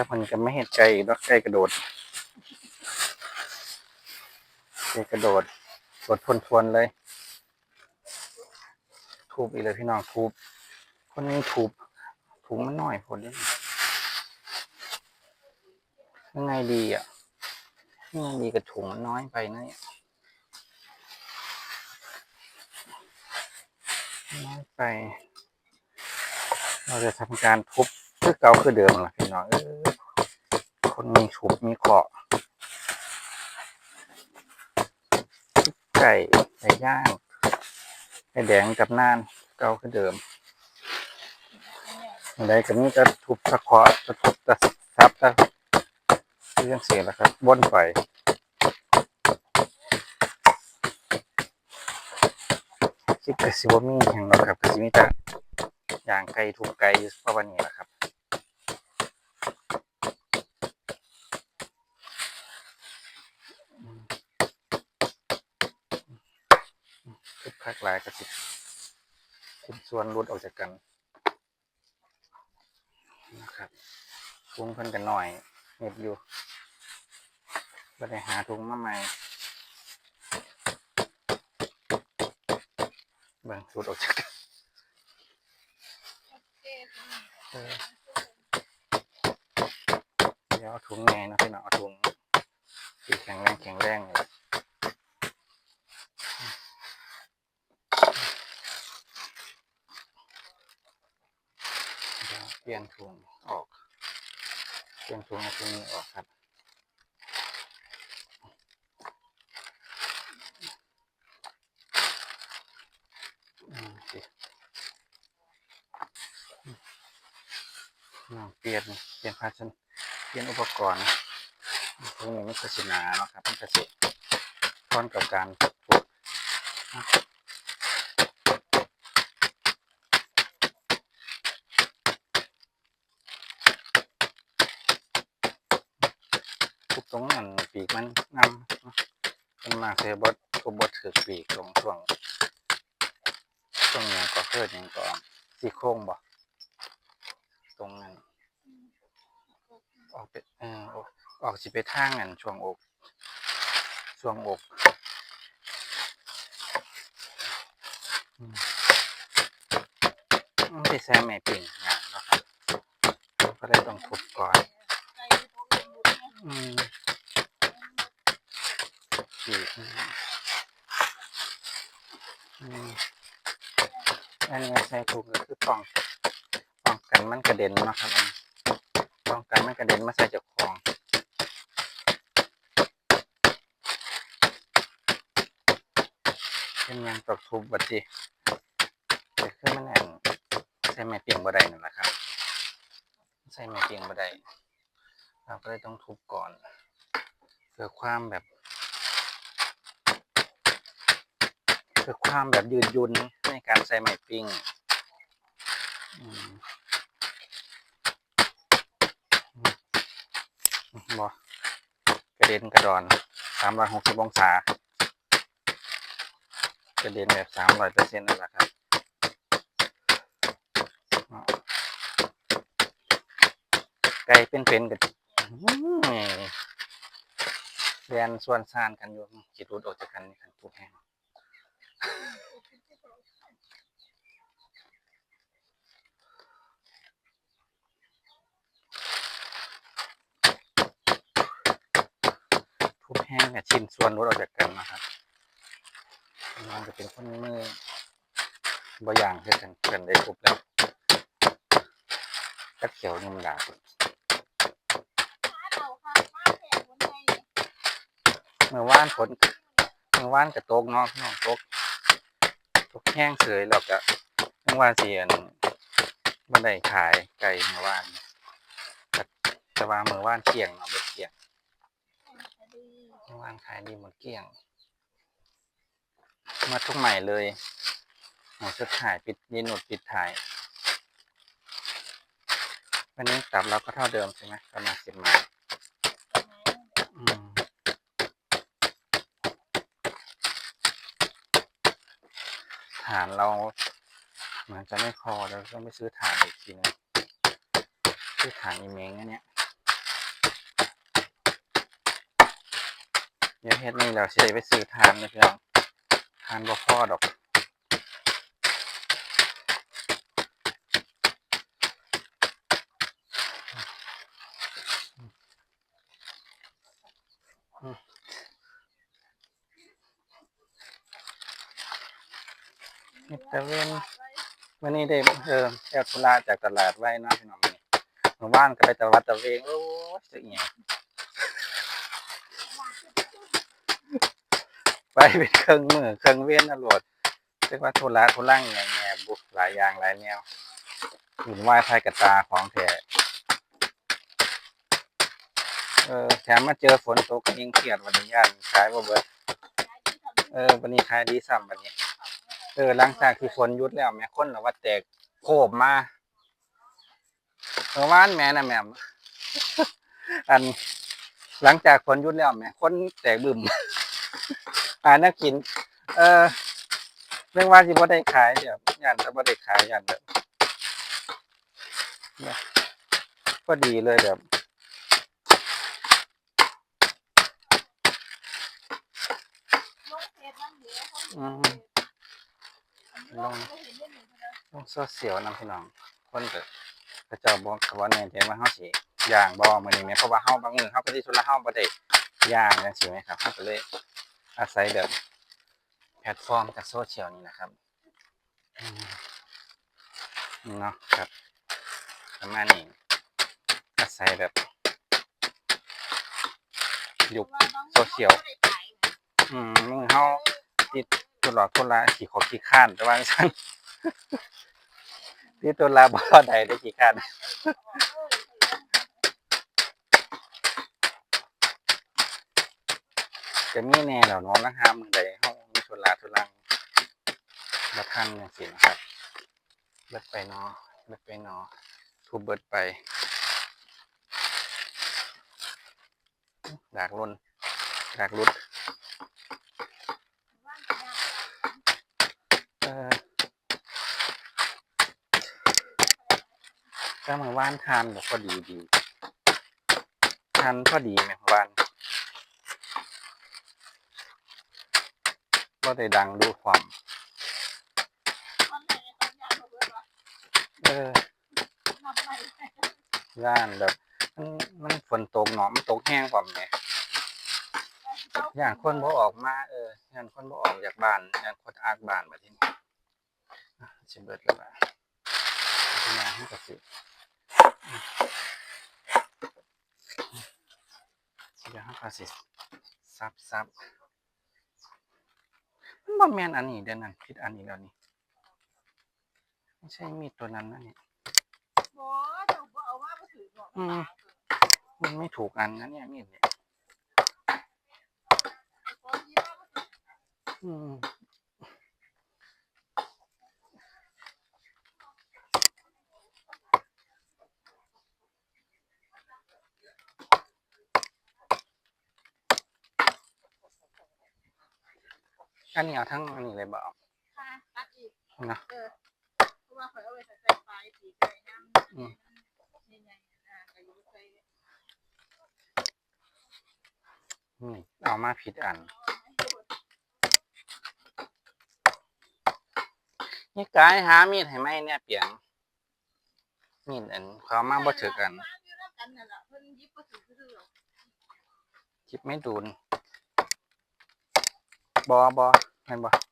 ครับมันจะไม่เห็นไก่ดอกไก่กระโดดไก่กระโดดกดทวนๆเลย ทูบอีกเลยพี่น้องทูบคนนี้ทูบถุงมันน้อยพอดียังไงดีอะยังไงดีกับถุงมันน้อยไปนะเนี่ยน้อยไป เราจะทำการทุบ คือเก่าคือเดิมล่ะพี่น้องเออคนมีฉุบมีเกาะไก่ไก่ย่างไก่แดงกับน่านเก่าคือเดิมอะไรกับนี้ก็ทุบตะเคาะตะทุบตะซับตะเรื่องเสียแล้วครับบนไฟคิดกระสิบมีแห่งเราครับกระสิมีต่อย่างไกลถูกไกลอยู่ประมาณนี้แหละครับทุกภาคห ลายกระสิบคุณส่วนรุดออกจากกันนะครับทุงเพิ่นกันหน่อยเน็บอยู่ก็ได้หาทุงมาใหม่บิ่งรุดออกจากกันเออเดี๋ยวเอาถุงไงนะพี่น้องเอาถุงที่แข็งแรงแข็งแรงเลยเดี๋ยวเป ลี่ยนถุงออก เปลี่ยนถุงเอาถุงนี้ออกครับ เปลี่ยนเปลี่ยนภาชนะเปลี่ยนอุปกรณ์ตรงนี้มันก็สิหนาเนาะครับมันก็สิทอนกับการทุบทุ รงนั้นปีกมันนำมันมาเซบดทุบดถือปีกตรงช่วงช่วงนี้ก็เกิดอย่างก่อนสี่โครงบ่ตรงนั้นออกไปเออออกออกสิไปทางนั่นช่วงอกช่วงอกอืมไม่ได้ใช้แม่ปิ่งงานเนาะครับก็เลยต้องทุบก่อน อืมสี่อืมอืม อันนี้ใช้ถูกก็คือป้องป้องกันมันกระเด็นนาะครับอันป้องกันมันกระเด็นมาใส่เจ้าของเป็นยังตกทุบบัดจีแต่คือมันแอนใส่แม่เปียงบ่ได้นั่นแหละครับ ใส่แม่เปียงบ่ได้เราก็เลยต้องทุบก่อนเพื่อความแบบ เพื่อความแบบยืดหยุนในการใส่ไม้ปิ้งอืมอืมบ่กระเด็นกระดอนสามร้อยหกสิบองศากระเด็นแบบสามร้อยเปอร์เซ็นต์นั่นแหละครับไก่เป็นๆกับแดนส่วนซานกันอยู่ขีดรูดออกจากกันนี่กันทุกแห่ง ทุกแห้งกับชิ้นส่วนรูดออกจากกันนะครับมันจะเป็นคนมือบอย่างเพื่อกันเพื่อนได้ทุบแล้วกัดเขียวนิ่มดาบเมื่อว่านฝนเมื่อว่านกับโต๊กเนาะพี่น้องโต๊กโต๊กแห้งเสยแล้วก็เมื่อวานเสียนบันไดขายไก่เมื่อวานแต่ว่าเมื่อวานเกี่ยงเนาะเบ็ด เกี่ยงเมื่อวานขายดีหมดเกลี้ยง มาทุกใหม่เลยหมดชุดถ่ายปิดยีนหนุดปิดถ่าย วันนี้ตับเราก็เท่าเดิมใช่ไหมประมาณสิบไม้ฐานเราเหมือนจะไม่พอเราต้องไปซื้อฐานอีกทีนึงซื้อฐานอีเมงอันเนี้ย เดี๋ยวเฮ็ดนี่เราสิได้ไปซื้อทานนะพี่น้องทานบ่พอดอกมิตรเวนวันนี้ได้เออแอลตุลาจากตลาดไว้นาะพี่น้องหมู่บ้านก็ไปตลาดตะเวงโอ้ยจะเอียง ไปเป็นเครื่องมือเครื่องเวียนตลดเรียกว่าทุระทุลังแง่แง่บุกหลายอย่างหลายแนวหุ่นไหวายไทยกับตาของแท้เออแถมมาเจอฝนตกยิงเครียดวันนี้ย่านขายบ่เบิดเออวันนี้ขายดีซ้ำวันนี้ เออหลังจากที่ฝนหยุดแล้วแม่คนเราว่าแตกโคบมาเมื่อวานแม่น่ะแม่มอันหลังจากฝนหยุดแล้วแม่คนแตกบึม อ่านักกิน เออเรื่องว่าที่บ่ได้ขายเดี๋ยวย่านจะบ่ได้ขายย่านแบบเนี่ยก็ดีเลยแบบอืมลงลงโซเชียลนำพี่น้อง คนก็ก็เจ้าบอกเขาว่าแน่ใจว่าเฮาสิย่างบ่มื้อนี้แม่เพราะว่าเฮาบางมื้อเฮาก็สิธุระเฮาบ่ได้ย่างจังซี่แหมครับเฮาก็เลย อาศัยแบบแพลตฟอร์มจากโซเชียลนี่นะครับเนาะครับประมาณนี้อาศัยแบบยุคโซเชียลอืมมือเฮาติดตัวหลอดตัวละขี่ขอขี่ข้านแต่ว่าซั่นติดตัวละบ่ได้ได้ขี่ข้าน ก็มีแน่แล้วเนาะลังหามือใดเฮามีตัวละตัวลังบ่ทันจังซี่นะครับเบิดไปเนาะเบิดไปเนาะทุบเบิดไปดากลนดากรุดเออก็มาว่านทานแบบพอดีดีทานพอดีไหมว่าน ก็ได้ดังดูความเออย่านแบบ มันมันฝนตกเนาะมันตกแห้งความเนี่ยย่านคนบ่ออกมาเออย่านคนบ่ออกจากบ้านย่านคนอากบ้านแบบนี้อะสิเบิดแล้วล่ะพัฒนาให้กับสิเดี๋ยวให้กับสิซับซับมัน บ่แม่นอันนี้เดี๋ยวนั้นผิดอันนี้แล้วนี่ไม่ใช่มีดตัวนั้นนะนี่อืมมันไม่ถูกอันนะเนี่ยมีดเนี่ย อืม อันนี้เอาทั้งอันนี้เลยบ่เอานะอืมเอามาผิดอันนี่กายหามีดให้ไหมเนี่ยเปียงมีดอันเขามาบ่ถือกันจิบไม่ดูน บอบอไม่นบอ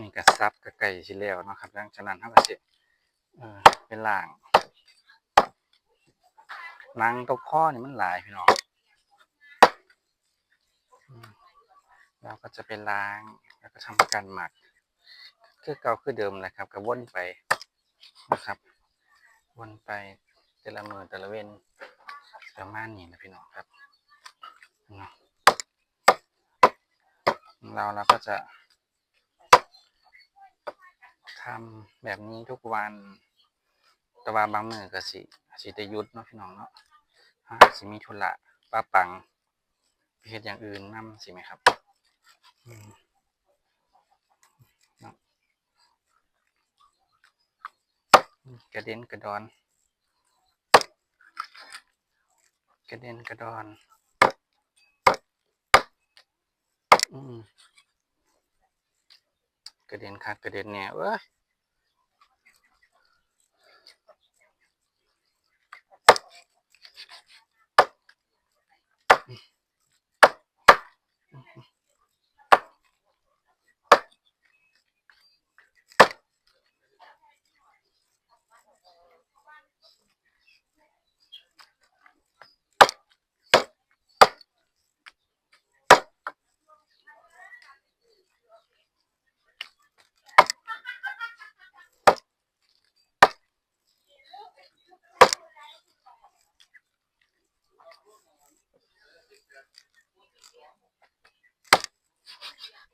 นี่กระซับกระไก่ชิแล้วเนาะครับดังฉะนั้นเท่ากับสิเออเป็นล่างนางตกข้อนี่มันหลายพี่น้องเราก็จะไปล้างแล้วก็ทำการหมักคือเก่าคือเดิมแหละครับก็วนไปนะครับ วนไปแต่ละมือแต่ละเว้นประมาณนี้นะพี่น้องครับเราเราก็จะ ทำแบบนี้ทุกวัน แต่ว่าบางมือก็สิสิได้หยุดเนาะพี่น้องเนาะอาสิมีธุระป้าปังเฮ็ดอย่างอื่นนํสิไหมครับกระเด็นกระดอน กระเด็นกระดอน อืม กระเด็นคักกระเด็นแหน่เว้ย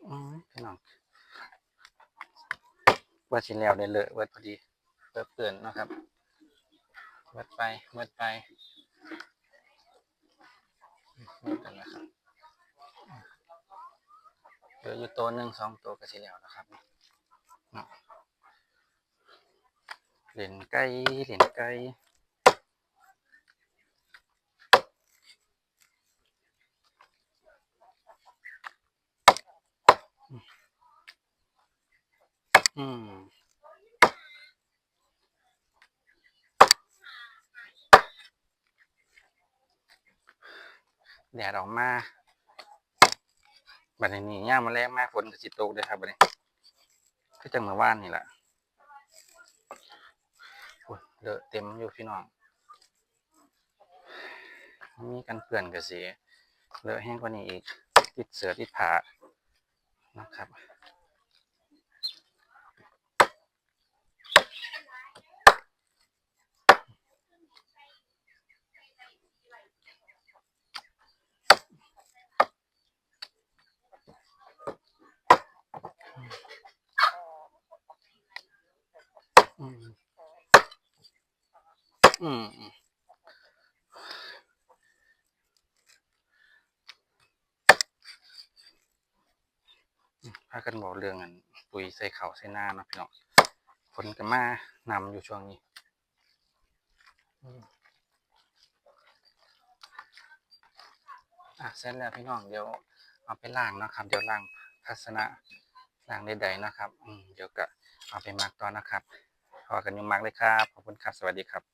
อืมพี่น้อง ว่าสิแล้วได้เลยเวิร์ดพอดีเปิดเปื่อนนะครับเวิร์ดไปเวิร์ดไปเวิร์ดกันนะครับเหลืออยู่ตัวหนึ่งสองตัวก็สิแล้วนะครับเนาะเหรียญไก่เหรียญไก่ อืมแดดออกมาบัดนี้ย่ามาแรงมากฝนก็สิตกเลยครับบัดนี้ก็จังเมื่อวานนี่แหละโอ้ยเลอะเต็มอยู่พี่น้อง มีกันเปื่อนกับสีเลอะแห้งกว่านี้อีก ติดเสือติดผ้านะครับ อืมพากันบอกเรื่องอันปุ๋ยใส่เขาใส่หน้านะพี่น้องฝนก็มานำอยู่ช่วงนี้อะเสร็จแล้วพี่น้องเดี๋ยวเอาไปล้างนะครับ เดี๋ยวล้างภาชนะล้างใดๆนะครับ อืมเดี๋ยวก็เอาไปมักตอนนะครับพอกันยุ่มักเลยครับ ขอบคุณครับ สวัสดีครับ